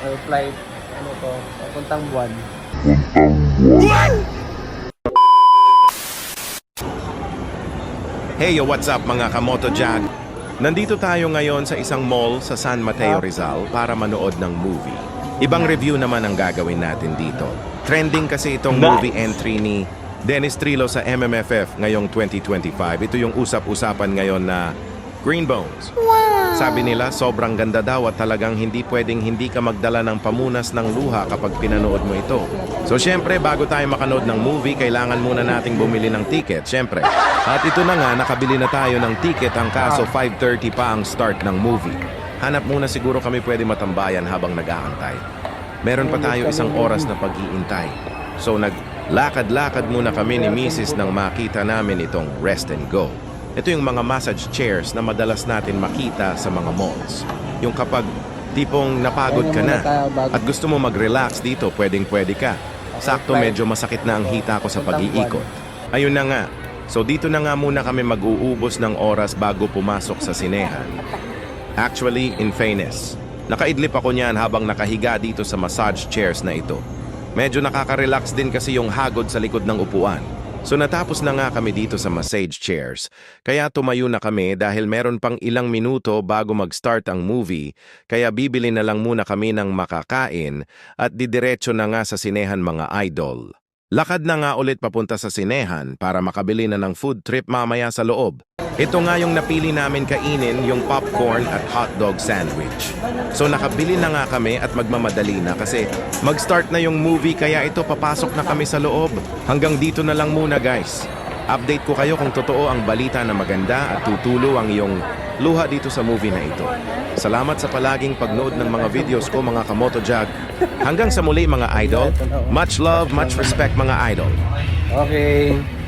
Okay, flight. Ano to? Papuntang buwan. Hey yo, what's up mga kamoto jag? Nandito tayo ngayon sa isang mall sa San Mateo Rizal para manood ng movie. Ibang review naman ang gagawin natin dito. Trending kasi itong movie entry ni Dennis Trillo sa MMFF ngayong 2025. Ito yung usap-usapan ngayon na Green Bones. Sabi nila, sobrang ganda daw at talagang hindi pwedeng hindi ka magdala ng pamunas ng luha kapag pinanood mo ito. So syempre, bago tayo makanood ng movie, kailangan muna nating bumili ng ticket, syempre. At ito na nga, nakabili na tayo ng ticket, ang kaso 5.30 pa ang start ng movie. Hanap muna siguro kami pwede matambayan habang nag-aantay. Meron pa tayo isang oras na pag-iintay. So naglakad-lakad muna kami ni Mrs. nang makita namin itong rest and go. Ito yung mga massage chairs na madalas natin makita sa mga malls. Yung kapag tipong napagod ka na at gusto mo mag-relax dito, pwedeng pwede ka. Sakto medyo masakit na ang hita ko sa pag-iikot. Ayun na nga. So dito na nga muna kami mag-uubos ng oras bago pumasok sa sinehan. Actually, in fairness, nakaidlip ako niyan habang nakahiga dito sa massage chairs na ito. Medyo nakaka-relax din kasi yung hagod sa likod ng upuan. So natapos na nga kami dito sa massage chairs. Kaya tumayo na kami dahil meron pang ilang minuto bago mag-start ang movie, kaya bibili na lang muna kami ng makakain at didiretso na nga sa sinehan mga idol. Lakad na nga ulit papunta sa sinehan para makabili na ng food trip mamaya sa loob. Ito nga yung napili namin kainin, yung popcorn at hotdog sandwich. So nakabili na nga kami at magmamadali na kasi mag-start na yung movie kaya ito papasok na kami sa loob. Hanggang dito na lang muna guys. Update ko kayo kung totoo ang balita na maganda at tutulo ang iyong luha dito sa movie na ito. Salamat sa palaging pagnood ng mga videos ko mga kamoto jag. Hanggang sa muli mga idol. Much love, much respect mga idol. Okay.